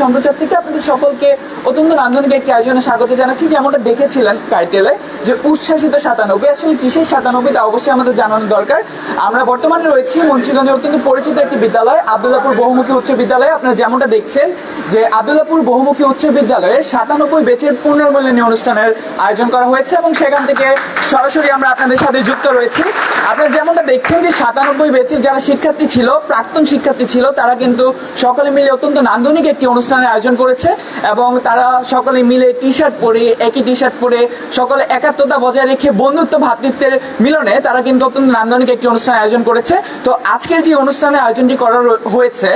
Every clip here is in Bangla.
সম্প্রচার থেকে আপনাদের সকলকে অত্যন্ত নান্দনিক একটি আয়োজনে স্বাগত জানাচ্ছি যেমনটা দেখেছিলেন টাইটেলে যে উচ্ছ্বাসিত সাতানব্বই। আসলে কিসের সাতানব্বই তা অবশ্যই আমাদের জানানো দরকার। আমরা বর্তমানে রয়েছি মুন্সিগঞ্জের অত্যন্ত পরিচিত একটি বিদ্যালয়, আবদুল্লাপুর বহুমুখী উচ্চ বিদ্যালয়। আপনারা যেমনটা দেখছেন যে আবদুল্লাপুর বহুমুখী উচ্চ বিদ্যালয়ে সাতানব্বই বেচের পুনর্মূল্যায়নী অনুষ্ঠানের আয়োজন করা হয়েছে এবং সেখান থেকে সরাসরি আমরা আপনাদের সাথে যুক্ত রয়েছি। আপনারা যেমনটা দেখছেন যে সাতানব্বই বেচের যারা শিক্ষার্থী ছিল, প্রাক্তন শিক্ষার্থী ছিল, তারা কিন্তু সকলে মিলে অত্যন্ত নান্দনিক একটি অনুষ্ঠানের আয়োজন করেছে এবং তারা সকলে মিলে টি শার্ট পরে, একই টি শার্ট পরে সকলে একাত্মতা বজায় রেখে বন্ধুত্ব ভ্রাতৃত্বের মিলনে তারা কিন্তু অত্যন্ত নান্দনিক একটি অনুষ্ঠান আয়োজন করেছে। তো আজকের যে অনুষ্ঠানের আয়োজনটি করা হয়েছে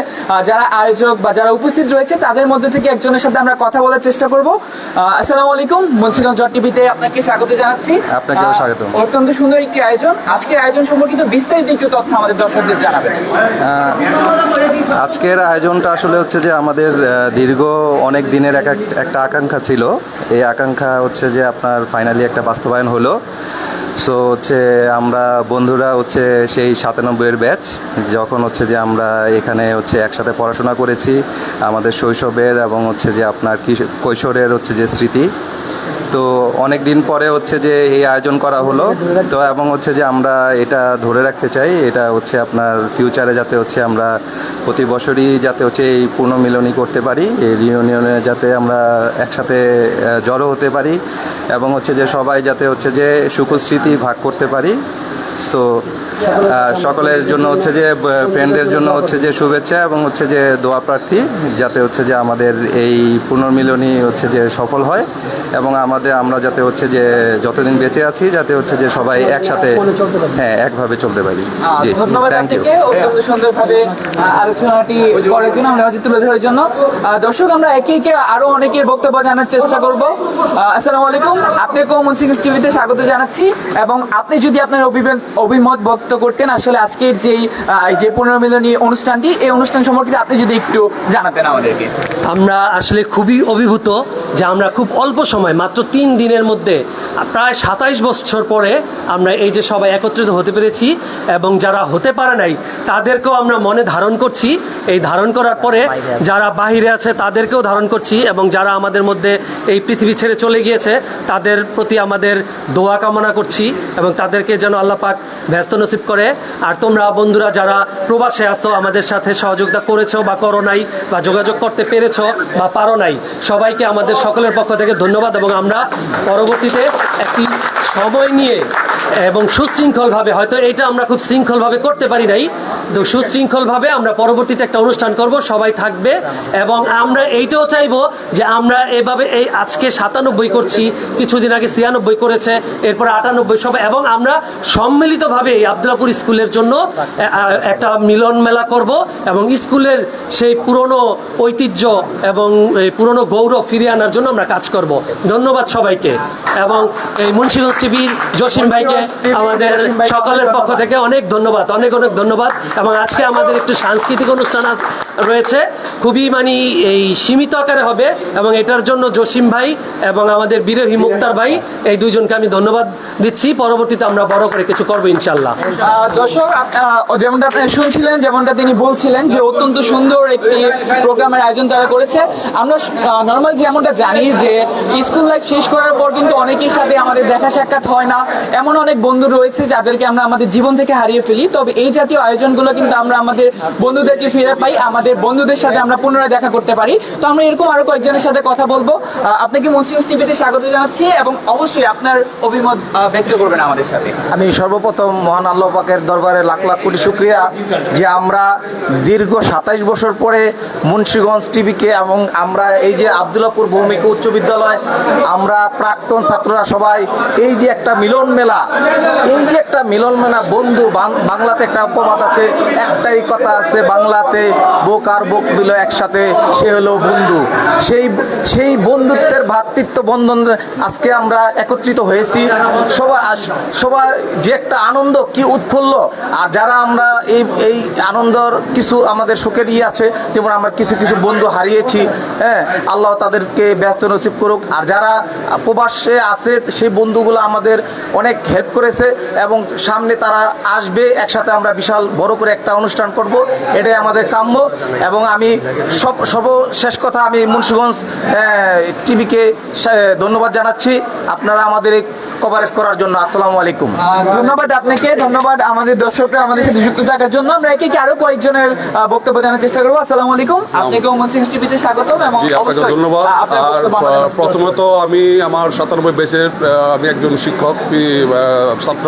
যারা আয়োজক বা যারা উপস্থিত রয়েছে তাদের মধ্যে থেকে একজনের সাথে আমরা কথা বলার চেষ্টা করব। আসসালামু আলাইকুম মুন্সিগঞ্জ জট টিভিতে আপনাকে স্বাগত জানাচ্ছি। আপনাকে স্বাগত অত্যন্ত সুন্দর একটি আয়োজন। আজকের আয়োজন সম্পর্কিত বিস্তারিত একটু তথ্য আমাদের দর্শকদের জানাবেন। আজকের আয়োজনটা আসলে হচ্ছে যে আমাদের দীর্ঘ অনেক দিনের এক এক- একটা আকাঙ্ক্ষা ছিল। এই আকাঙ্ক্ষা হচ্ছে যে আপনার ফাইনালি একটা বাস্তবায়ন হলো। সো হচ্ছে আমরা বন্ধুরা হচ্ছে সেই সাতানব্বইয়ের ব্যাচ যখন হচ্ছে যে আমরা এখানে হচ্ছে একসাথে পড়াশোনা করেছি, আমাদের শৈশবের এবং হচ্ছে যে আপনার কিশো- কৈশোরের হচ্ছে যে স্মৃতি। তো অনেক দিন পরে হচ্ছে যে এই আয়োজন করা হলো। তো এবং হচ্ছে যে আমরা এটা ধরে রাখতে চাই, এটা হচ্ছে আপনার ফিউচারে যাতে হচ্ছে আমরা প্রতি বছরই যাতে হচ্ছে এই পুনর্মিলনী করতে পারি, এই রিউনিয়নে যাতে আমরা একসাথে জড়ো হতে পারি এবং হচ্ছে যে সবাই যাতে হচ্ছে যে সুখস্মৃতি ভাগ করতে পারি। সো সকলের জন্য হচ্ছে যে ফ্রেন্ডদের জন্য হচ্ছে যে শুভেচ্ছা এবং হচ্ছে যে দোয়া প্রার্থী যাতে হচ্ছে যে আমাদের এই পুনর্মিলনী হচ্ছে যে সফল হয় এবং আমাদের আমরা যাতে হচ্ছে যে যতদিন বেঁচে আছি যাতে হচ্ছে যে সবাই একসাথে হ্যাঁ একভাবে চলতে পারি। জি ধন্যবাদ থ্যাংক ইউ আপনাকে। সুন্দরভাবে আলোচনাটি করার জন্য আমরা তুলে ধরার জন্য। দর্শক আমরা একে একে আরও অনেকের বক্তব্য জানার চেষ্টা করব। আসসালামু আলাইকুম। আপনাকেও মুন্সিগঞ্জ টিভিতে স্বাগত জানাচ্ছি এবং আপনি যদি আপনার অভিমত অভিমত ব্যক্ত করতেন আসলে আজকের যেই যে পুনর্মিলনী অনুষ্ঠানটি, এই অনুষ্ঠান সম্পর্কে আপনি যদি একটু জানাতেন আমাদেরকে। আমরা আসলে খুবই অভিভূত যে আমরা খুব অল্প সময় মাত্র তিন দিনের মধ্যে প্রায় সাতাইশ বছর পরে আমরা এই যে সবাই একত্রিত হতে পেরেছি এবং যারা হতে পারে নাই তাদেরকেও আমরা মনে ধারণ করছি। এই ধারণ করার পরে যারা বাহিরে আছে তাদেরকেও ধারণ করছি এবং যারা আমাদের মধ্যে এই পৃথিবী ছেড়ে চলে গিয়েছে তাদের প্রতি আমাদের দোয়া কামনা করছি এবং তাদেরকে যেন আল্লাহ পাক ব্যস্ত নসিব করে। আর তোমরা বন্ধুরা যারা প্রবাসে আসো আমাদের সাথে সহযোগিতা করেছ বা করো নাই বা যোগাযোগ করতে পেরেছ বা পারো নাই সবাইকে আমাদের সকলের পক্ষ থেকে ধন্যবাদ এবং আমরা পরবর্তীতে একটি সময় নিয়ে এবং সুশৃঙ্খলভাবে, হয়তো এটা আমরা খুব শৃঙ্খলভাবে করতে পারি নাই তো সুশৃঙ্খলভাবে আমরা পরবর্তীতে একটা অনুষ্ঠান করব সবাই থাকবে এবং আমরা এইটাও চাইব যে আমরা এভাবে এই আজকে সাতানব্বই করছি কিছুদিন আগে ছিয়ানব্বই করেছে এরপরে আটানব্বই সবাই এবং আমরা সম্মিলিতভাবে এই আবদুল্লাপুর স্কুলের জন্য একটা মিলন মেলা করব এবং স্কুলের সেই পুরনো ঐতিহ্য এবং এই পুরনো গৌরব ফিরিয়ে আনার জন্য আমরা কাজ করব। ধন্যবাদ সবাইকে এবং এই মুন্সিগঞ্জ টিভির জসিম ভাইকে আমাদের সকলের পক্ষ থেকে অনেক ধন্যবাদ অনেক অনেক ধন্যবাদ। এবং আজকে আমাদের একটু সাংস্কৃতিক অনুষ্ঠান রয়েছে। খুবই মানে এই সীমিত আকারে হবে এবং এটার জন্য জসিম ভাই এবং আমাদের বিরোহী মুক্তার ভাই এই দুইজনকে আমি ধন্যবাদ দিচ্ছি। পরবর্তীতে আমরা বড় করে কিছু করব ইনশাল্লাহ দর্শক যেমনটা আপনি শুনছিলেন, যেমনটা তিনি বলছিলেন যে অত্যন্ত সুন্দর একটি প্রোগ্রামের আয়োজন তারা করেছে। আমরা নর্মাল যেমনটা জানি যে স্কুল লাইফ শেষ করার পর কিন্তু অনেকের সাথে আমাদের দেখা সাক্ষাৎ হয় না। এমন অনেক বন্ধু রয়েছে যাদেরকে আমরা আমাদের জীবন থেকে হারিয়ে ফেলি। তবে এই জাতীয় আয়োজনগুলো কিন্তু আমরা আমাদের বন্ধুদেরকে ফিরে পাই, আমাদের বন্ধুদের সাথে আমরা পুনরায় দেখা করতে পারি। তো আমরা এরকম আরও কয়েকজনের সাথে কথা বলব। আপনাকে মুন্সিগঞ্জ টিভিতে স্বাগত জানাচ্ছি এবং অবশ্যই আপনার অভিমত ব্যক্ত করবেন আমাদের সাথে। আমি সর্বপ্রথম মহান আল্লাহ পাকের দরবারে লাখ লাখ কোটি শুক্রিয়া যে আমরা দীর্ঘ সাতাইশ বছর পরে মুন্সীগঞ্জ টিভিকে এবং আমরা এই যে আবদুল্লাপুর ভৌমিক উচ্চ বিদ্যালয়, আমরা প্রাক্তন ছাত্ররা সবাই এই যে একটা মিলন মেলা, এই যে একটা মিলন মেলা বন্ধু বাংলাতে একটা অপবাদ আছে একটাই কথা আছে বাংলাতে, বুক আর বুক দিল একসাথে, সে হলো বন্ধু। সেই সেই বন্ধুত্বের ভ্রাতৃত্ব বন্ধন আজকে আমরা একত্রিত হয়েছি। সবার সবার যে একটা আনন্দ, কি উৎফুল্ল। আর যারা আমরা এই এই আনন্দর কিছু আমাদের সুখের ইয়ে আছে, যেমন আমরা কিছু কিছু বন্ধু হারিয়েছি হ্যাঁ আল্লাহ তাদেরকে ব্যস্ত নসিব করুক। আর যারা প্রবাসে আছে, সেই বন্ধুগুলো আমাদের অনেক হেল্প করেছে এবং সামনে তারা আসবে, একসাথে আমরা বিশাল বড় করে একটা অনুষ্ঠান করব এটাই আমাদের কাম্য। এবং আমি সব সব শেষ কথা আমি মুন্সিগঞ্জ টিভিকে ধন্যবাদ জানাচ্ছি। আপনারা আমাদের এই কভারেজ করার জন্য আসসালামু আলাইকুম। ধন্যবাদ আপনাকে ধন্যবাদ আমাদের দর্শকরা আমাদের সাথে যুক্ত থাকার জন্য। আমরা একে কি আরও কয়েকজনের বক্তব্য জানার চেষ্টা করব। আসসালামু আলাইকুম। আপনাকে মনসিংস টিভিতে স্বাগত এবং আপনাকে ধন্যবাদ। প্রথমত আমি আমার সাতানব্বই বেসের আমি একজন শিক্ষক ছাত্র।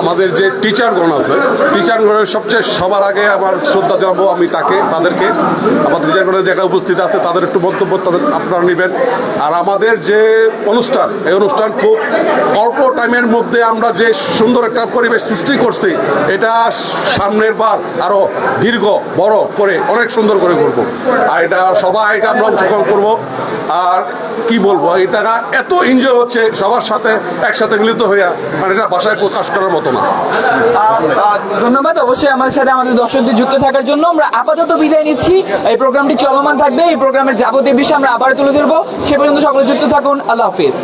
আমাদের যে টিচারগণ আছে, টিচারগণের সবচেয়ে সবার আগে আমার শ্রদ্ধা জানাব আমি তাকে, তাদেরকে। আমার টিচারগণের জায়গায় উপস্থিত আছে, তাদের একটু বক্তব্য তাদের আপনারা নেবেন। আর আমাদের যে অনুষ্ঠান, এই অনুষ্ঠান খুব অল্প টাইমের মধ্যে আমরা যে সুন্দর একটা পরিবেশ সৃষ্টি করছি, এটা সামনের বার আরও দীর্ঘ, বড় করে, অনেক সুন্দর করে করব। আর এটা সবাই এটা আমরা অংশগ্রহণ করব। আর কি বলব এটা এত এনজয় হচ্ছে সবার সাথে, একসাথে মিলিত হইয়া। মানে এটা ভাষায় প্রকাশ করার মতো না। ধন্যবাদ। অবশ্যই আমাদের সাথে আমাদের দর্শকদের যুক্ত থাকার জন্য আমরা আপাতত বিদায় নিচ্ছি। এই প্রোগ্রামটি চলমান থাকবে। এই প্রোগ্রামের যাবতীয় বিষয় আমরা আবার তুলে ধরবো। সে পর্যন্ত সকলে যুক্ত থাকুন। আল্লাহ হাফিজ।